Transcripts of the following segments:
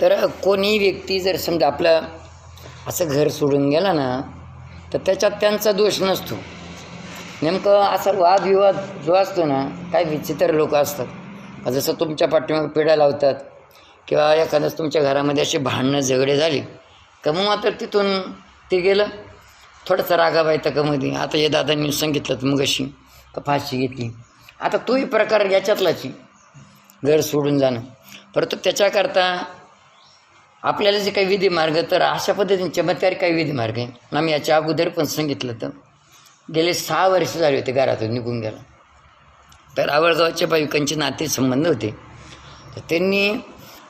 तर कोणी व्यक्ती जर समजा आपलं असं घर सोडून गेला ना तर त्याच्यात त्यांचा दोष नसतो. नेमकं असा वादविवाद जो असतो ना काय विचित्र लोक असतात. जसं तुमच्या पाठीमागे पिढ्या लावतात किंवा एखादंच तुमच्या घरामध्ये असे भांडणं झगडे झाले का मग मात्र तिथून ते गेलं. थोडंसं रागाबाई तकामध्ये आता हे दादांनी सांगितलं मग अशी का फाशी घेतली. आता तोही प्रकार याच्यातलाची घर सोडून जाणं. परंतु त्याच्याकरता आपल्याला जे काही विधी मार्ग तर अशा पद्धतीने चमत्कार काही विधी मार्ग आहे. आम्ही याच्या अगोदर पण सांगितलं तर गेले सहा वर्ष झाले होते घरातून निघून गेला. तर आवळगावच्या भाविकांचे नाते संबंध होते. तर त्यांनी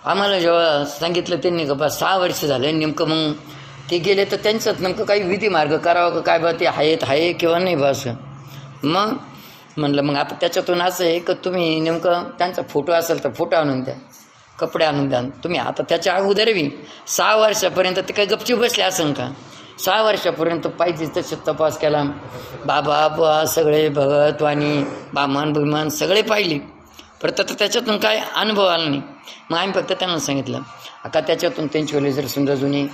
आम्हाला जेव्हा सांगितलं त्यांनी का बा सहा वर्ष झाले नेमकं मग ते गेले तर त्यांचंच नेमकं काही विधी मार्ग का काय बा ते आहेत आहे किंवा नाही बा असं. मग म्हणलं मग आता त्याच्यातून असं आहे का तुम्ही नेमकं त्यांचा फोटो असेल तर फोटो आणून द्या. कपडे आणून द्या. तुम्ही आता त्याच्या अगोदरवी सहा वर्षापर्यंत ते काही गपची बसले असं का? सहा वर्षापर्यंत पाहिजे तसे तपास केला. बाबा बुवा सगळे भगत वाणी बामान बिमान सगळे पाहिले. परत आता त्याच्यातून काय अनुभव आला नाही. मग आम्ही फक्त त्यांना सांगितलं आता त्याच्यातून त्यांची वेळी जर समजा जुने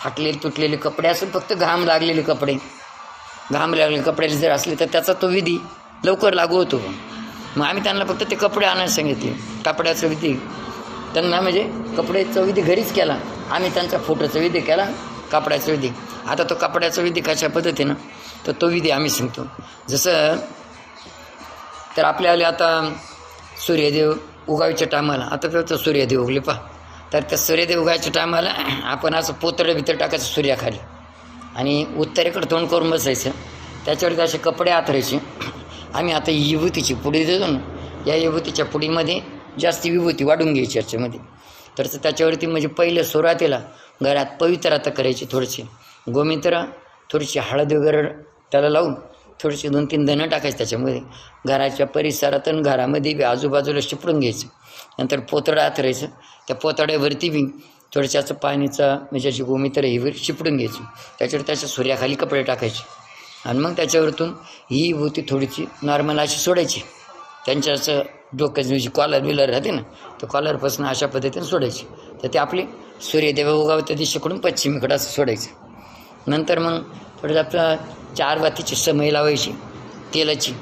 फाटलेले तुटलेले कपडे असून फक्त घाम लागलेले कपडे. घाम लागलेले कपडे जर असले तर त्याचा तो विधी लवकर लागू होतो. मग आम्ही त्यांना फक्त ते कपडे आणायला सांगितले. कपड्याचा विधी त्यांना म्हणजे कपड्याचा विधी घरीच केला आम्ही त्यांचा फोटोचा विधी केला कपड्याचा विधी आता तो कपड्याचा विधी कशा पद्धतीनं? तर तो विधी आम्ही सांगतो. जसं तर आपल्याला आता सूर्यदेव उगायच्या टायमाला आता तर सूर्यदेव उगले पा तर त्या सूर्यदेव उगायच्या टायमाला आपण असं पोतळं भीतर टाकायचं सूर्याखाली. आणि उत्तरेकडे तोंड करून बसायचं. त्याच्यावरती असे कपडे आथरायचे आम्ही आता युवतीची पुढे पुडी देतो ना या युवतीच्या पुडीमध्ये जास्त विभूती वाढून घ्यायची याच्यामध्ये. तर त्याच्यावरती म्हणजे पहिलं सुरुवातीला घरात पवित्र आता करायची थोडीशी गोमित्र थोडीशी हळद वगैरे त्याला लावून थोडीशी दोन तीन धनं टाकायची त्याच्यामध्ये. घराच्या परिसरात आणि घरामध्ये बी आजूबाजूला शिपडून घ्यायचं. नंतर पोतडा आथरायचं त्या पोतड्यावरती बी थोडशाचं पाणीचा म्हणजे अशी गोमित्र ही शिपडून घ्यायची. त्याच्यावर त्याच्या सूर्याखाली कपडे टाकायचे. आणि मग त्याच्यावरतून ही भूती थोडीशी नॉर्मल अशी सोडायची. त्यांच्या असं डोकं जी कॉलर बिलर राहते ना तर कॉलरपासून अशा पद्धतीने सोडायची. तर ते आपली सूर्यदेव उगावत्या दिशेकडून पश्चिमेकडं असं सोडायचं. नंतर मग थोडं आपलं चार वातीची समय लावायची तेलाची.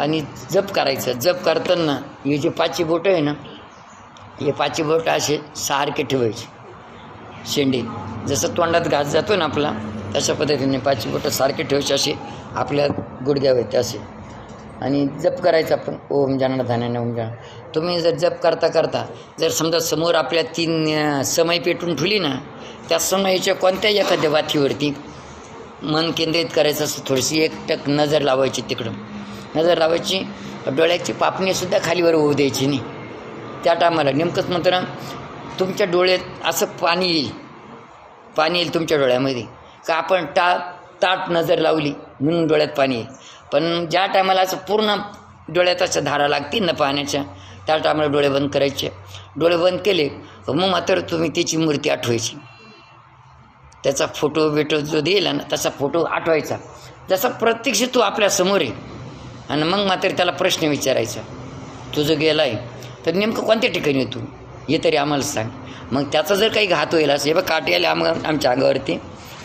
आणि जप करायचं. जप करताना हे जे पाचवी बोटं आहे ना हे पाचवी बोटं असे सारखे ठेवायचे. शेंडी. जसं तोंडात घास जातो ना आपला तशा पद्धतीने पाचवी बोटं सारखे ठेवायचे असे आपल्या गुडघ्यावर असे. आणि जप करायचं आपण. ओम जाणार धान्याने ओम जाणार तुम्ही जर जप करता करता जर समजा समोर आपल्या तीन समय पेटून ठेवली ना त्या समयाच्या कोणत्याही एखाद्या वाथीवरती मन केंद्रित करायचं असं थोडीशी एकटक नजर लावायची तिकडं. नजर लावायची डोळ्याची पापणीसुद्धा खालीवर होऊ द्यायची नाही. त्या टायमाला नेमकंच मात्र तुमच्या डोळ्यात असं पाणी येईल. पाणी येईल तुमच्या डोळ्यामध्ये. का आपण टा ताट नजर लावली म्हणून डोळ्यात पाणी येईल. पण ज्या टायमाला असं पूर्ण डोळ्यात अशा धारा लागतील ना पाण्याच्या त्या टायमाला डोळे बंद करायचे. डोळे बंद केले मग मात्र तुम्ही त्याची मूर्ती आठवायची. त्याचा फोटो बिटो जो दिला ना तसा फोटो आठवायचा. जसा प्रत्यक्ष तू आपल्यासमोर आहे आणि मग मात्र त्याला प्रश्न विचारायचा. तू जो गेला आहे तर नेमकं कोणत्या ठिकाणी आहे तू? हे तरी आम्हाला सांग. मग त्याचा जर काही घात होईल असं हे बघ काटे आले आम आमच्या अंगावरती.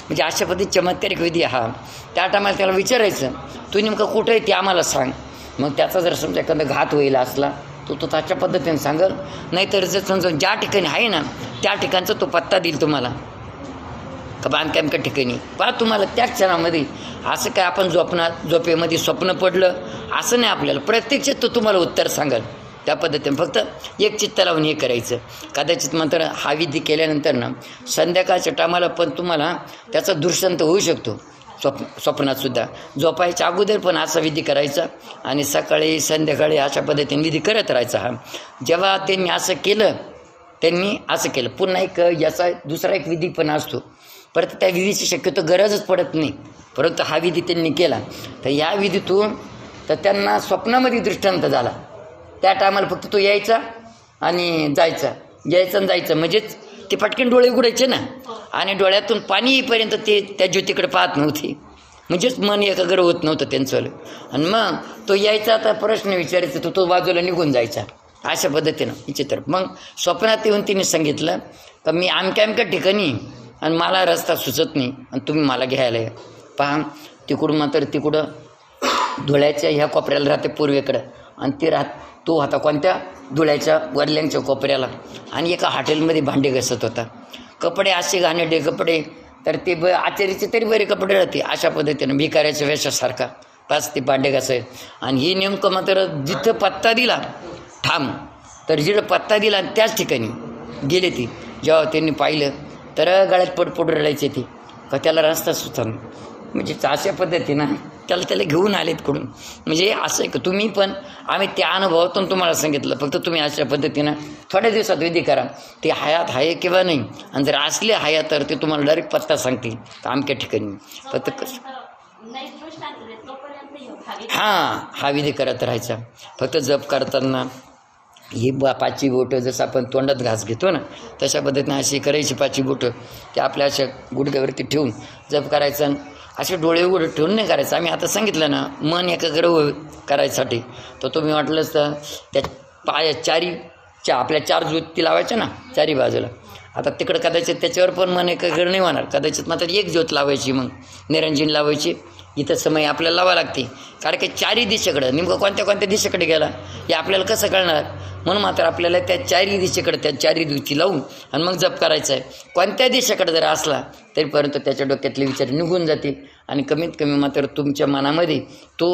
म्हणजे अशा पद्धती चमत्कारिक विधी हा. त्या टायमाला त्याला विचारायचं तू नेमकं कुठं आहे ते आम्हाला सांग. मग त्याचा जर समजा एखादा घात होईल असला तो तो त्याच्या पद्धतीने सांगल. नाहीतर जर समजा ज्या ठिकाणी आहे ना त्या ठिकाणचा तो पत्ता देईल तुम्हाला. का बांधकामच्या ठिकाणी? पहा तुम्हाला त्या क्षणामध्ये असं काय आपण झोपणार झोपेमध्ये स्वप्न पडलं असं नाही आपल्याला. प्रत्यक्षात तो तुम्हाला उत्तर सांगाल. त्या पद्धतीने फक्त एक चित्त लावून हे करायचं. कदाचित मात्र हा विधी केल्यानंतर ना संध्याकाळच्या टायमाला पण तुम्हाला त्याचा दृष्टांत होऊ शकतो. स्वप्न स्वप्नातसुद्धा झोपायच्या अगोदर पण असा विधी करायचा आणि सकाळी संध्याकाळी अशा पद्धतीने विधी करत राहायचा हा. जेव्हा त्यांनी असं केलं त्यांनी असं केलं. पुन्हा एक याचा दुसरा एक विधी पण असतो. परत त्या विधीची शक्यतो गरजच पडत नाही. परंतु हा विधी त्यांनी केला. तर या विधीतून तर त्यांना स्वप्नामध्ये दृष्टांत झाला. त्या टायमाला फक्त तो यायचा आणि जायचा. यायचं आणि जायचं. म्हणजेच ते पटकन डोळे उघडायचे ना. आणि डोळ्यातून पाणी येईपर्यंत ते त्या ज्योतीकडे पाहत नव्हते. म्हणजेच मन एकाग्र होत नव्हतं त्यांचं. आणि मग तो यायचा आता प्रश्न विचारायचा तो तो बाजूला निघून जायचा. अशा पद्धतीनं विचित्र मग स्वप्नात येऊन तिने सांगितलं का मी आमक्या अमक्या ठिकाणी आणि मला रस्ता सुचत नाही आणि तुम्ही मला घ्यायला या. पहा तिकडून मात्र तिकडं धुळ्याच्या ह्या कोपऱ्याला राहते पूर्वेकडं. आणि ते राहत तो होता कोणत्या धुळ्याच्या वरल्यांच्या कोपऱ्याला. आणि एका हॉटेलमध्ये भांडे घसत होता. कपडे असे घाणेडे कपडे तर ते ब आचारीचे तरी बरे कपडे राहते अशा पद्धतीनं भिकाऱ्याच्या वेशासारखा. पाच ते भांडे घासाय आणि ही नेमकं मात्र जिथं पत्ता दिला ठाम तर जिथं पत्ता दिला आणि त्याच ठिकाणी गेले ती. जेव्हा त्यांनी पाहिलं तर गळ्यात पडपड रडायचे ती. का त्याला रस्ता सुचन म्हणजे अशा पद्धतीनं त्याला त्याला घेऊन आलेत कडून म्हणजे असं की तुम्ही पण आम्ही त्या अनुभवातून तुम्हाला सांगितलं. फक्त तुम्ही अशा पद्धतीनं थोड्या दिवसात विधी करा. ते हयात आहे किंवा नाही? आणि जर असले हयात तर ते तुम्हाला डायरेक्ट पत्ता सांगतील. का अमक्या ठिकाणी. फक्त कसं? हां हा विधी करत राहायचा. फक्त जप करताना ही बा पाचवी बोटं जसं आपण तोंडात घास घेतो ना तशा पद्धतीने अशी करायची पाचवी बोटं. ते आपल्या अशा गुडघ्यावरती ठेवून जप करायचं असे डोळे उघडे ठेवून नाही करायचं. आम्ही आता सांगितलं ना मन एकाग्र हो- करायसाठी. तर तुम्ही वाटलंच तर त्या पाया चारी च्या आपल्या चार ज्योती लावायच्या ना चारी बाजूला. आता तिकडं कदाचित त्याच्यावर पण मन एकाग्र नाही होणार. कदाचित मात्र एक ज्योत लावायची मग निरंजन लावायची. इथं समय आपल्याला लावा लागते. कारण की चारही दिशेकडं नेमकं कोणत्या कोणत्या दिशेकडे गेला हे आपल्याला कसं कळणार? म्हणून मात्र आपल्याला त्या चारही दिशेकडे त्या चारही दिवशी लावून आणि मग जप करायचा आहे कोणत्या दिशेकडे जर असला तरीपर्यंत त्याच्या डोक्यातले विचार निघून जातील आणि कमीत कमी मात्र तुमच्या मनामध्ये तो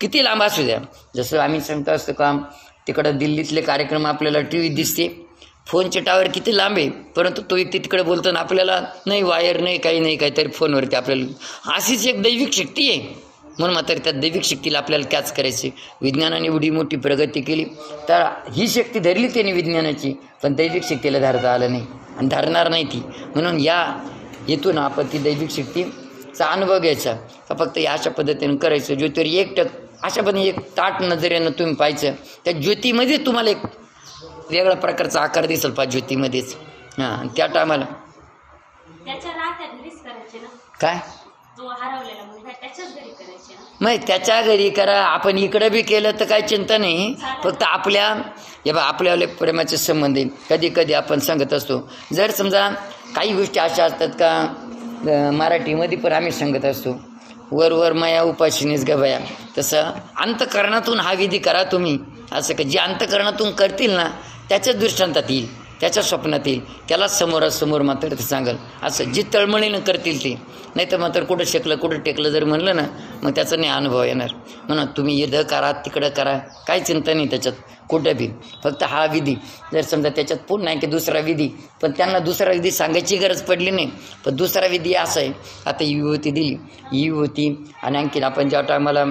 किती लांब असू द्या. जसं आम्ही सांगतो असतो का तिकडं दिल्लीतले कार्यक्रम आपल्याला टी व्ही दिसते. फोनची टावर किती लांब आहे? परंतु तो व्यक्ती तिकडे बोलतो ना आपल्याला नाही वायर नाही काही नाही काहीतरी फोनवरती आपल्याला अशीच एक दैविक शक्ती आहे. म्हणून मात्र त्या दैविक शक्तीला आपल्याला कॅच करायची. विज्ञानाने एवढी मोठी प्रगती केली. तर ही शक्ती धरली त्याने विज्ञानाची पण दैविक शक्तीला धरता आलं नाही. आणि धरणार नाही ती. म्हणून या येथून आपण ती दैविक शक्तीचा अनुभव घ्यायचा. का फक्त या अशा पद्धतीने करायचं. ज्योतीवर एक टक अशा पद्धतीने एक ताट नजरेनं तुम्ही पाहायचं. त्या ज्योतीमध्ये तुम्हाला एक वेगळ्या प्रकारचा आकार दिसेल पा ज्योतीमध्येच. हां त्या टायमाला काय? मग त्याच्या घरी करा. आपण इकडं बी केलं तर काही चिंता नाही. फक्त आपल्या हे बा आपल्याला प्रेमाचे संबंध कधी कधी आपण सांगत असतो. जर समजा काही गोष्टी अशा असतात का मराठीमध्ये पण आम्ही सांगत असतो. वर वर माया उपाशिनीच ग बया. तसं अंतकरणातून हा विधी करा तुम्ही. असं का जे अंतकरणातून करतील ना त्याच्याच दृष्टांतात येईल. त्याच्या स्वप्नात येईल त्याला समोरासमोर मात्र ते सांगल. असं जी तळमळीनं करतील ते. नाही तर मात्र कुठं शेकलं कुठं टेकलं जर म्हणलं ना मग त्याचा नाही अनुभव येणार. म्हणून तुम्ही इथं करा तिकडं करा. काही चिंता नाही त्याच्यात. कुठं बी. फक्त हा विधी. जर समजा त्याच्यात पुन्हा आहे की दुसरा विधी पण त्यांना दुसरा विधी सांगायची गरज पडली नाही. पण दुसरा विधी असा आहे. आता ही विभूती दिली. ही विभूती आणि आणखीन आपण ज्या टायमाला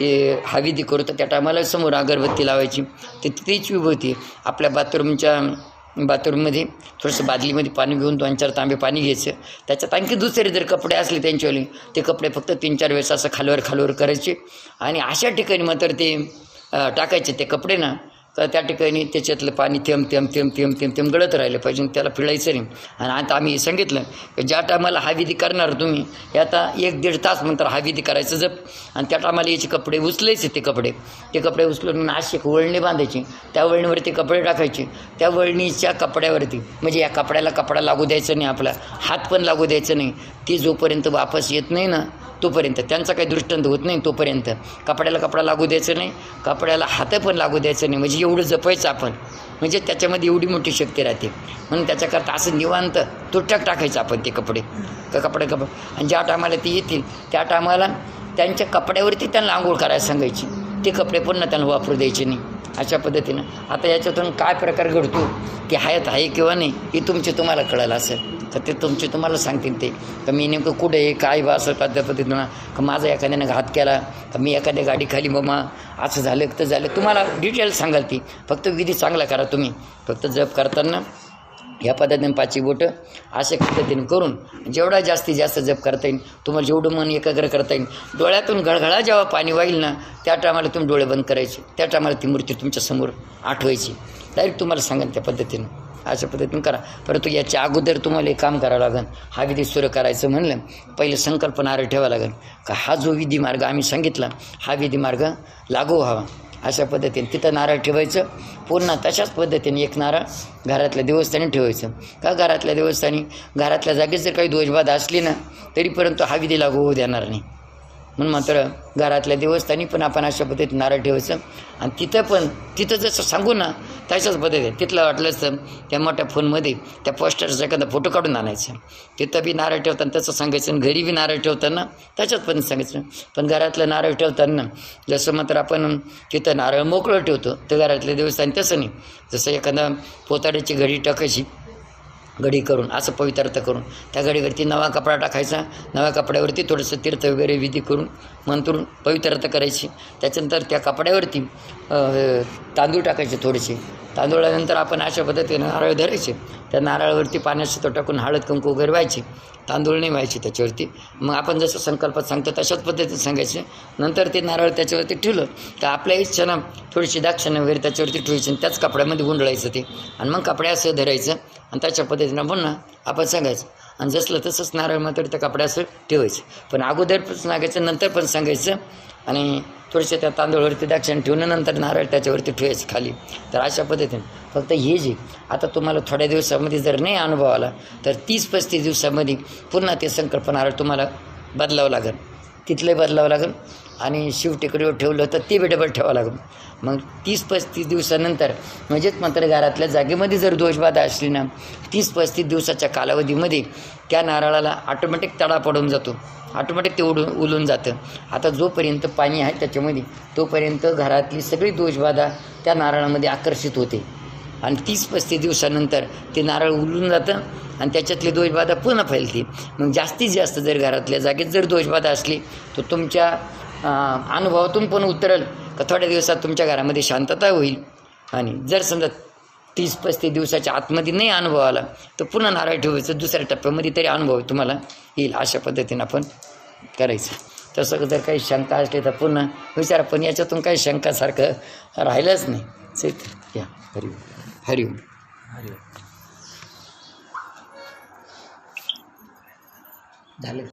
ते हा विधी करतो त्या टायमाला समोर अगरबत्ती लावायची. ते तीच विभूती. आपल्या बाथरूमच्या बाथरूममध्ये थोडंसं बादलीमध्ये पाणी घेऊन दोन चार तांबे पाणी घ्यायचं. त्याच्यात आणखी दुसरे जर कपडे असले त्यांच्यावाले ते कपडे फक्त तीन चार वेळेस असं खालवर खालवर करायचे. आणि अशा ठिकाणी मात्र ते टाकायचे. ते कपडे ना तर त्या ठिकाणी त्याच्यातलं पाणी थेंब थेंब थेंब थेंब थेंब थेंब गळत राहिलं पाहिजे त्याला पिळायचं नाही. आणि आता आम्ही सांगितलं की ज्या टायमाला हा विधी करणार तुम्ही हे आता एक दीड तास नंतर हा विधी करायचं जप. आणि त्या टायमाला याचे कपडे उचलायचे ते कपडे. ते कपडे उचलून नाशिक वळणी बांधायची. त्या वळणीवरती कपडे टाकायचे. त्या वळणीच्या कपड्यावरती म्हणजे या कपड्याला कपडा लागू द्यायचा नाही आपला. हात पण लागू द्यायचं नाही. ती जोपर्यंत वापस येत नाही ना तोपर्यंत. त्यांचा काही दृष्टांत होत नाही तोपर्यंत. कपड्याला कपडा लागू द्यायचं नाही कपड्याला हात पण लागू द्यायचं नाही. म्हणजे एवढं जपायचं आपण. म्हणजे त्याच्यामध्ये एवढी मोठी शक्ती राहते. म्हणून त्याच्याकरता असं निवांत तुटक टाकायचं आपण ते कपडे. का कपडे कपडे. आणि ज्या टायमाला ते येतील त्या टायमाला त्यांच्या कपड्यावरती त्यांना आंघोळ करायला सांगायची. ते कपडे पुन्हा त्यांना वापरू द्यायचे नाही. अशा पद्धतीनं. आता याच्यातून काय प्रकार घडतो की हयात आहे किंवा नाही हे तुमचे तुम्हाला कळलं असेल. तर ते तुमचे तुम्हाला सांगतील ते. का मी नेमकं कुठे आहे काय बा असं त्या पद्धतीनं. का माझा एखाद्यानं घात केला का मी एखाद्या गाडीखाली बाबा असं झालं तर झालं. तुम्हाला डिटेल सांगाल ती. फक्त विधी चांगला करा तुम्ही. फक्त जप करताना ह्या पद्धतीने पाचवी बोटं अशा पद्धतीने करून जेवढा जास्तीत जास्त जप करता येईल तुम्हाला जेवढं मन एकाग्र करता येईल डोळ्यातून गळगळा जेव्हा पाणी वाईल ना त्या टायमाला तुम्ही डोळे बंद करायचे. त्या टायमाला ती मूर्ती तुमच्यासमोर आठवायची. डायरेक्ट तुम्हाला सांगेन त्या पद्धतीनं. अशा पद्धतीने करा. परंतु याच्या अगोदर तुम्हाला एक काम करावं लागेल. हा विधी सुरू करायचं म्हणलं पहिले संकल्पना आर ठेवावं लागेल. का हा जो विधी मार्ग आम्ही सांगितला हा विधी मार्ग लागू व्हावा. अशा पद्धतीने तिथं नारळ ठेवायचं. पुन्हा तशाच पद्धतीने एक नारळ घरातल्या देवस्थानी ठेवायचं. का घरातल्या देवस्थानी? घरातल्या जागेत जर काही दोषबाधा असली ना तरीपर्यंत हा विधी लागू होऊ देणार नाही. म्हणून मात्र घरातल्या देवस्थानी पण आपण अशा पद्धतीत नारळ ठेवायचं. आणि तिथं पण तिथं जसं सांगू ना तशाच पद्धतीत तिथलं वाटलं असतं त्या मोठ्या फोनमध्ये त्या पोस्टरचा एखादा फोटो काढून आणायचा. तिथं बी नारळ ठेवताना तसं सांगायचं आणि घरी बी नारळ ठेवताना त्याच्याच पण सांगायचं. पण घरातलं नारळ ठेवताना जसं मात्र आपण तिथं नारळ मोकळं ठेवतो तर घरातल्या देवस्थानी तसं नाही. जसं एखादा पोताड्याची घडी टाकायची गडी करून असं पवित्रार्थ करून त्या गडीवरती नवा कपडा टाकायचा नव्या कपड्यावरती थोडंसं तीर्थ वगैरे विधी करून मंत्रून पवित्रार्थ करायची. त्याच्यानंतर त्या कपड्यावरती तांदूळ टाकायचे थोडेसे. तांदूळानंतर आपण अशा पद्धतीने नारळ धरायचे. त्या नारळावरती पाण्यात तो टाकून हळद कुंकू वगैरे व्हायची तांदूळ नाही व्हायचे त्याच्यावरती. मग आपण जसं संकल्पात सांगतो तशाच पद्धतीने सांगायचे. नंतर ते नारळ त्याच्यावरती ठेवलं तर आपल्या इच्छेनं थोडीशी दाक्षिणा वगैरे त्याच्यावरती ठेवायची आणि त्याच कपड्यामध्ये गुंडळायचं ते. आणि मग कपड्या असं धरायचं आणि त्याच्या पद्धतीनं पुन्हा आपण सांगायचं. आणि जसलं तसंच नारळ मात्र त्या कपड्या असं ठेवायचं. पण अगोदर पण सांगायचं नंतर पण सांगायचं आणि थोडेसे त्या तांदूळवरती दाक्षिण ठेवून नंतर नारळ त्याच्यावरती ठेवायचे खाली. तर अशा पद्धतीने. फक्त हे जे आता तुम्हाला थोड्या दिवसामध्ये जर नाही अनुभव आला तर तीस पस्तीस दिवसामध्ये पुन्हा ते संकल्प नारळ तुम्हाला बदलावं लागेल. तिथले बदलावं लागेल आणि शिवटेकडीवर ठेवलं तर ते बी डबल ठेवावं लागेल. मग तीस पस्तीस दिवसानंतर म्हणजेच मात्र घरातल्या जागेमध्ये जर दोषबाधा असली ना तीस पस्तीस दिवसाच्या कालावधीमध्ये त्या नारळाला ऑटोमॅटिक तडा पडून जातो. ऑटोमॅटिक ते उडून उलून जातं. आता जोपर्यंत पाणी आहे त्याच्यामध्ये तोपर्यंत घरातली सगळी दोषबाधा त्या नारळामध्ये आकर्षित होते. आणि तीस पस्तीस दिवसानंतर ते नारळ उलून जातं आणि त्याच्यातली दोषबाधा पुन्हा फैलते. मग जास्तीत जास्त जर घरातल्या जागेत जर दोषबाधा असली तर तुमच्या अनुभवातून पण उतरेल का थोड्या दिवसात तुमच्या घरामध्ये शांतता होईल. आणि जर समजा तीस पस्तीस दिवसाच्या आतमध्ये नाही अनुभव आला तर पुन्हा नारळ ठेवायचं दुसऱ्या टप्प्यामध्ये तरी अनुभव तुम्हाला येईल. अशा पद्धतीने आपण करायचं. तसं जर काही शंका असली तर पुन्हा विचारा पण याच्यातून काही शंकासारखं राहिलंच नाही. चल या. हरिओम. हरिओम. झालं.